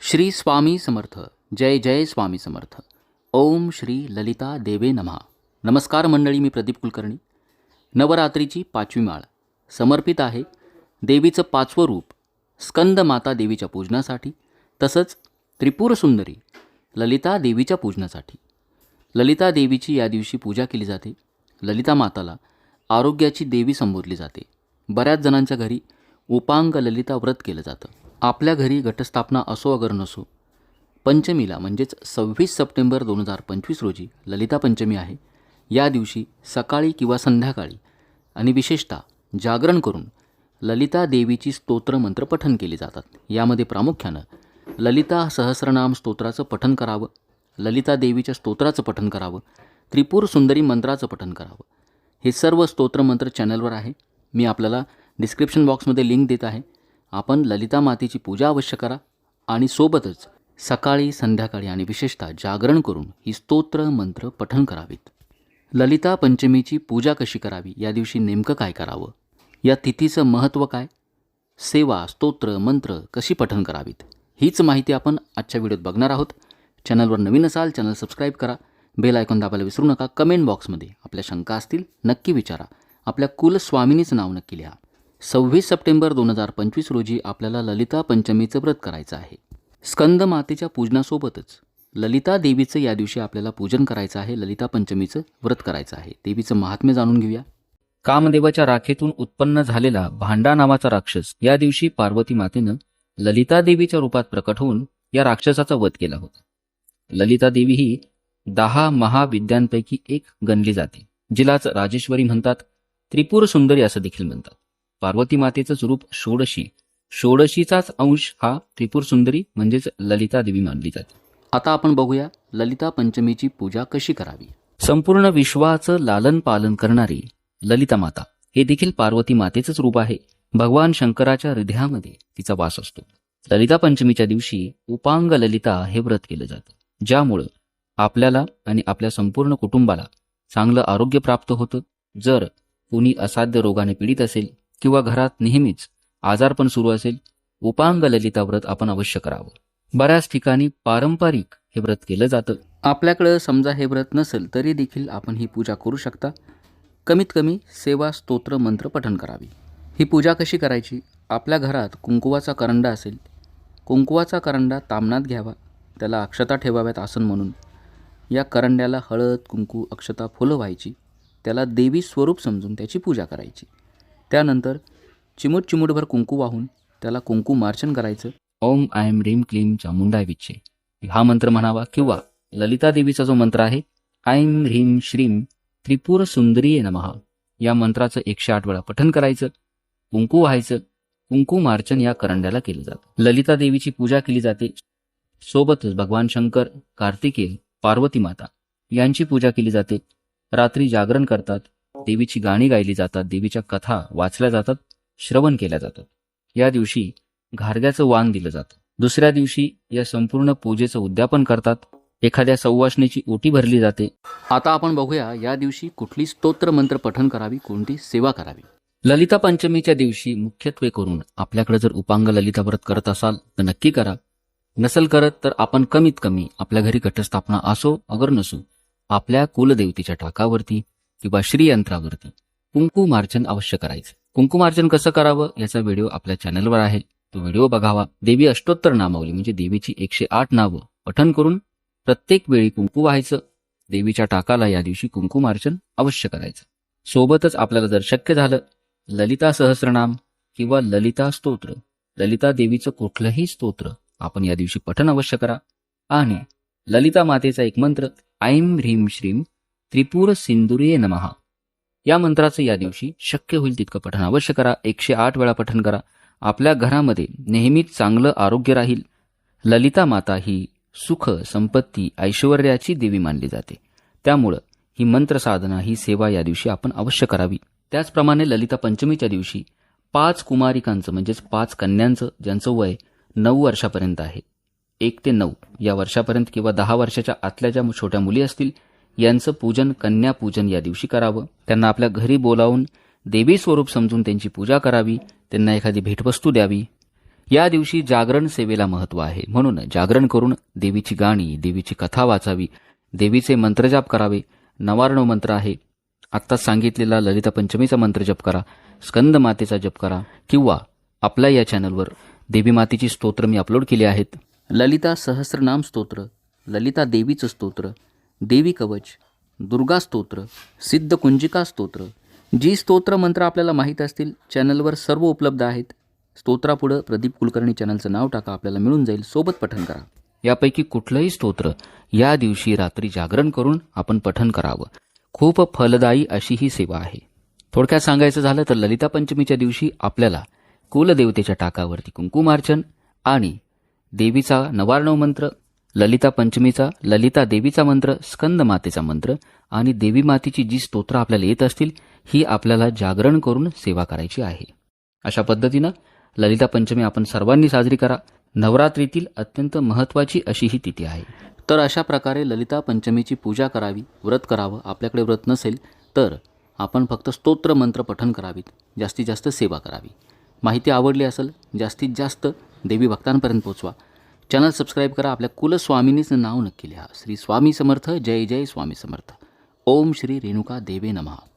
श्री स्वामी समर्थ. जय जय स्वामी समर्थ. ओम श्री ललिता देवे नमहा नमस्कार मंडळी मी प्रदीप कुलकर्णी. नवरात्रीची पाचवी माळ. समर्पित आहे देवीचं पाचवं रूप स्कंद माता देवीच्या पूजनासाठी तसंच त्रिपुर सुंदरी ललिता देवीच्या पूजनासाठी. ललिता देवीची या दिवशी पूजा केली जाते. ललिता माताला आरोग्याची देवी संबोधली जाते. बऱ्याच जणांच्या घरी उपांग ललिता व्रत केलं जातं. आपल्या घरी घटस्थापना असो अगर नसो पंचमीला म्हणजेच सव्वीस सप्टेंबर दोन हजार पंचवीस रोजी ललिता पंचमी आहे. या दिवशी सकाळी किंवा संध्याकाळी आणि विशेषतः जागरण करून ललिता देवीची स्तोत्र मंत्र पठन केली जातात. यामध्ये प्रामुख्यानं ललिता सहस्रनाम स्तोत्राचं पठन करावं ललिता देवीच्या स्तोत्राचं पठन करावं त्रिपुर सुंदरी मंत्राचं पठन करावं. हे सर्व स्तोत्रमंत्र चॅनलवर आहे. मी आपल्याला डिस्क्रिप्शन बॉक्समध्ये लिंक देत आहे. आपण ललिता मातेची पूजा अवश्य करा आणि सोबतच सकाळी संध्याकाळी आणि विशेषतः जागरण करून ही स्तोत्र मंत्र पठन करावीत. ललिता पंचमीची पूजा कशी करावी? या दिवशी नेमकं काय करावं? या तिथीचं महत्त्व काय? सेवा स्तोत्र मंत्र कशी पठन करावीत? हीच माहिती आपण आजच्या व्हिडिओत बघणार आहोत. चॅनलवर नवीन असाल चॅनल सबस्क्राईब करा. बेल आयकॉन दाबायला विसरू नका. कमेंट बॉक्समध्ये आपल्या शंका असतील नक्की विचारा. आपल्या कुलस्वामिनीचं नाव नक्की लिहा. सव्वीस सप्टेंबर दोन हजार पंचवीस रोजी आपल्याला ललिता पंचमीचं व्रत करायचं आहे. स्कंद मातेच्या पूजनासोबतच ललिता देवीचं या दिवशी आपल्याला पूजन करायचं आहे ललिता पंचमीचं व्रत करायचं आहे. देवीचं महात्म्य जाणून घेऊया. कामदेवाच्या राखेतून उत्पन्न झालेला भांडा नावाचा राक्षस या दिवशी पार्वती मातेनं ललिता देवीच्या रूपात प्रकट होऊन या राक्षसाचा वध केला होता. ललिता देवी ही दहा महाविद्यांपैकी एक गणली जाते जिलाच राजेश्वरी म्हणतात त्रिपुर सुंदरी असं देखील म्हणतात. पार्वती मातेचं रूप षोडशी. षोडशीचाच अंश हा त्रिपुर सुंदरी म्हणजेच ललिता देवी मानली जाते. आता आपण बघूया ललिता पंचमीची पूजा कशी करावी. संपूर्ण विश्वाचं लालन पालन करणारी ललिता माता हे देखील पार्वती मातेचंच रूप आहे. भगवान शंकराच्या हृदयामध्ये तिचा वास असतो. ललिता पंचमीच्या दिवशी उपांग ललिता हे व्रत केलं जातं. ज्यामुळं आपल्याला आणि आपल्या संपूर्ण कुटुंबाला चांगलं आरोग्य प्राप्त होतं. जर कुणी असाध्य रोगाने पीडित असेल किंवा घरात नेहमीच आजारपण सुरू असेल उपांग ललिता व्रत आपण अवश्य करावं. बऱ्याच ठिकाणी पारंपरिक हे व्रत केलं जातं. आपल्याकडं समजा हे व्रत नसेल तरी देखील आपण ही पूजा करू शकता. कमीत कमी सेवा स्तोत्र मंत्र पठण करावी. ही पूजा कशी करायची? आपल्या घरात कुंकुवाचा करंडा असेल कुंकुवाचा करंडा तामणात घ्यावा त्याला अक्षता ठेवाव्यात आसन म्हणून. या करंड्याला हळद कुंकू अक्षता फुलं व्हायची त्याला देवी स्वरूप समजून त्याची पूजा करायची. त्यानंतर चिमूट चिमूटभर कुंकू वाहून त्याला कुंकू मार्चन करायचं. ओम आयम रीम क्लीम चामुंडा विच्छे हा मंत्र म्हणावा किंवा ललिता देवीचा जो मंत्र आहे ऐम ह्रीम श्रीम त्रिपुर सुंदरीय नमः. या मंत्राचं एकशे आठ वेळा पठन करायचं कुंकू व्हायचं कुंकू मार्चन या करंड्याला केलं जातं. ललिता देवीची पूजा केली जाते. सोबतच भगवान शंकर कार्तिकेय पार्वती माता यांची पूजा केली जाते. रात्री जागरण करतात. देवीची गाणी गायली जातात देवीच्या कथा वाचल्या जातात श्रवण केल्या जातात. या दिवशी घारग्याचं वाण दिलं जातं. दुसऱ्या दिवशी या संपूर्ण पूजेचं उद्यापन करतात. एखाद्या सौवासणीची ओटी भरली जाते. आता आपण बघूया या दिवशी कुठली स्तोत्र मंत्र पठन करावी कोणती सेवा करावी? ललिता पंचमीच्या दिवशी मुख्यत्वे करून आपल्याकडे जर उपांग ललिता व्रत करत असाल तर नक्की करा. नसल करत तर आपण कमीत कमी आपल्या घरी घटस्थापना असो अगर नसो आपल्या कुलदेवतीच्या टाकावरती किंवा श्रीयंत्रावरती कुंकू मार्चन अवश्य करायचं. कुंकुमार्चन कसं करावं याचा व्हिडिओ आपल्या चॅनलवर आहे. तो व्हिडिओ बघावा. देवी अष्टोत्तर नामावली म्हणजे देवीची एकशे आठ नावं पठन करून प्रत्येक वेळी कुंकू व्हायचं. देवीच्या टाकाला या दिवशी कुंकुमार्चन अवश्य करायचं. सोबतच आपल्याला जर शक्य झालं ललिता सहस्रनाम किंवा ललिता स्तोत्र ललिता देवीचं कुठलंही स्तोत्र आपण या दिवशी पठन अवश्य करा. आणि ललिता मातेचा एक मंत्र ऐम ह्रीम श्रीम त्रिपुर सिंदुरिये नमहा या मंत्राचं या दिवशी शक्य होईल तितकं पठण. अवश्य करा. एकशे आठ वेळा पठण करा. आपल्या घरामध्ये नेहमीच चांगलं आरोग्य राहील. ललिता माता ही सुख संपत्ती ऐश्वर्याची देवी मानली जाते. त्यामुळं ही मंत्र साधना ही सेवा या दिवशी आपण अवश्य करावी. त्याचप्रमाणे ललिता पंचमीच्या दिवशी पाच कुमारिकांचं म्हणजेच पाच कन्यांचं ज्यांचं वय नऊ वर्षापर्यंत आहे. एक ते नऊ या वर्षापर्यंत किंवा दहा वर्षाच्या आतल्या ज्या छोट्या मुली असतील यांचं पूजन कन्या पूजन या दिवशी करावं. त्यांना आपल्या घरी बोलावून देवी स्वरूप समजून त्यांची पूजा करावी. त्यांना एखादी भेटवस्तू द्यावी. या दिवशी जागरण सेवेला महत्त्व आहे. म्हणून जागरण करून देवीची गाणी देवीची कथा वाचावी. देवीचे मंत्रजाप करावे. नवार्णव मंत्र आहे. आत्ताच सांगितलेला ललिता पंचमीचा मंत्र जप करा. स्कंद मातेचा जप करा. किंवा आपल्या या चॅनलवर देवी मातेची स्तोत्र मी अपलोड केली आहेत. ललिता सहस्रनाम स्तोत्र. ललिता देवीचं स्तोत्र. देवी कवच दुर्गा स्तोत्र सिद्ध कुंजिका स्तोत्र. जी स्तोत्र मंत्र आपल्याला माहीत असतील चॅनलवर सर्व उपलब्ध आहेत. स्तोत्रापुढं प्रदीप कुलकर्णी चॅनलचं नाव टाका आपल्याला मिळून जाईल. सोबत पठन करा. यापैकी कुठलंही स्तोत्र या दिवशी रात्री जागरण करून आपण पठन करावं. खूप फलदायी अशी ही सेवा आहे. थोडक्यात सांगायचं झालं तर ललिता पंचमीच्या दिवशी आपल्याला कुलदेवतेच्या टाकावरती कुंकुमार्चन आणि देवीचा नवार्णव मंत्र ललिता पंचमीचा ललिता देवीचा मंत्र स्कंद मातेचा मंत्र आणि देवी मातेची जी स्तोत्र आपल्याला येत असतील ही आपल्याला जागरण करून सेवा करायची आहे. अशा पद्धतीनं ललिता पंचमी आपण सर्वांनी साजरी करा. नवरात्रीतील अत्यंत महत्त्वाची अशी ही तिथी आहे. तर अशा प्रकारे ललिता पंचमीची पूजा करावी व्रत करावं आपल्याकडे व्रत नसेल तर आपण फक्त स्तोत्र मंत्र पठन करावीत जास्तीत जास्त सेवा करावी. माहिती आवडली असेल जास्तीत जास्त देवी भक्तांपर्यंत पोचवा. चॅनल सबस्क्राईब करा आपल्या कुलस्वामिनीचं नाव नक्की लिहा. श्री स्वामी समर्थ जय जय स्वामी समर्थ. ओम श्री रेणुका देवे नमः.